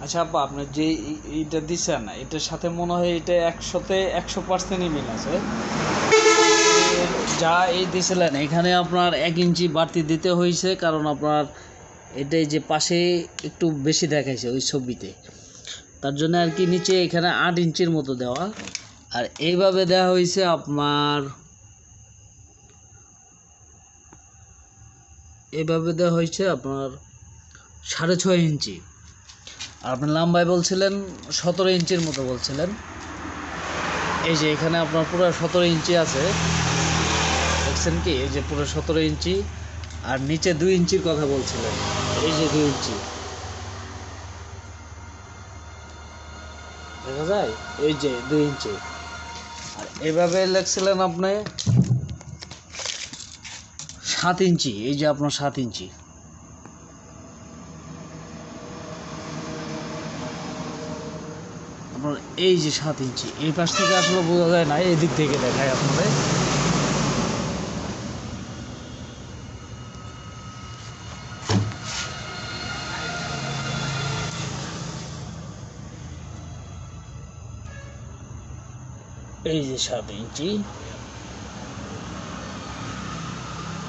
আচ্ছা আপা আপনার যে এই- এইটা দিছেন, এটার সাথে মনে হয় এটা একশোতে একশো পার্সেন্টই মিল আছে। যা এই দিছিলেন, এখানে আপনার এক ইঞ্চি বাড়তি দিতে হয়েছে, কারণ আপনার এটাই যে পাশে একটু বেশি দেখাইছে ওই ছবিতে। তার জন্য আর কি নিচে এখানে আট ইঞ্চির মতো দেওয়া। আর এইভাবে দেওয়া হয়েছে আপনার, এইভাবে দেওয়া হয়েছে আপনার সাড়ে ছয় ইঞ্চি। আপনি লাম্বায় বলছিলেন সতেরো ইঞ্চির মতো বলছিলেন। এই যে এখানে আপনার পুরো সতেরো ইঞ্চি আছে। দেখছেন কি? এই যে পুরো সতেরো ইঞ্চি আর নিচে দুই ইঞ্চির কথা বলছিলেন। এই যে দুই ইঞ্চি। দেখা যায়? এই যে দুই ইঞ্চি। আর এভাবে লেখছিলেন আপনি সাত ইঞ্চি। এই যে আপনার সাত ইঞ্চি। আপনার এই যে সাত ইঞ্চি, এই পাশ থেকে আসলে বোঝা যায় না এই দিক থেকে দেখায় আপনাদের। এই যে সাত ইঞ্চি।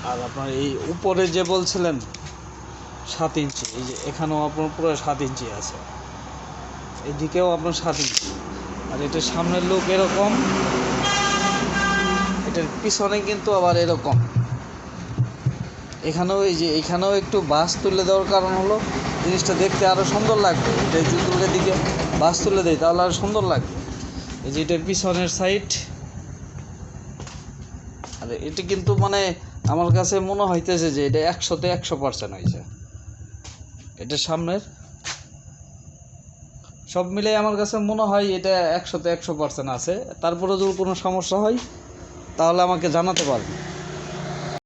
আর আপনার এই উপরে যে বলছিলেন, সাত ইঞ্চি, এই যে এখানেও আপনার পুরো সাত ইঞ্চি আছে। এদিকেও আপনার সাত আর এটার সামনের লোক এরকম, এটার পিছনে কিন্তু আবার এরকম। এখানেও এই যে, এখানেও একটু বাস তুলে দেওয়ার কারণ হলো, জিনিসটা দেখতে আরও সুন্দর লাগবে। এটা যদি দিকে বাস তুলে দেয়, তাহলে আরও সুন্দর লাগবে। এই যে এটার পিছনের সাইড আর এটা কিন্তু মানে আমার কাছে মনে হইতেছে যে এটা একশোতে একশো পার্সেন্ট হয়েছে এটার সামনের। সব মিলে আমার কাছে মনে হয় এটা একশোতে একশো পার্সেন্ট আছে। তারপরে যদি কোনো সমস্যা হয়, তাহলে আমাকে জানাতে পারবে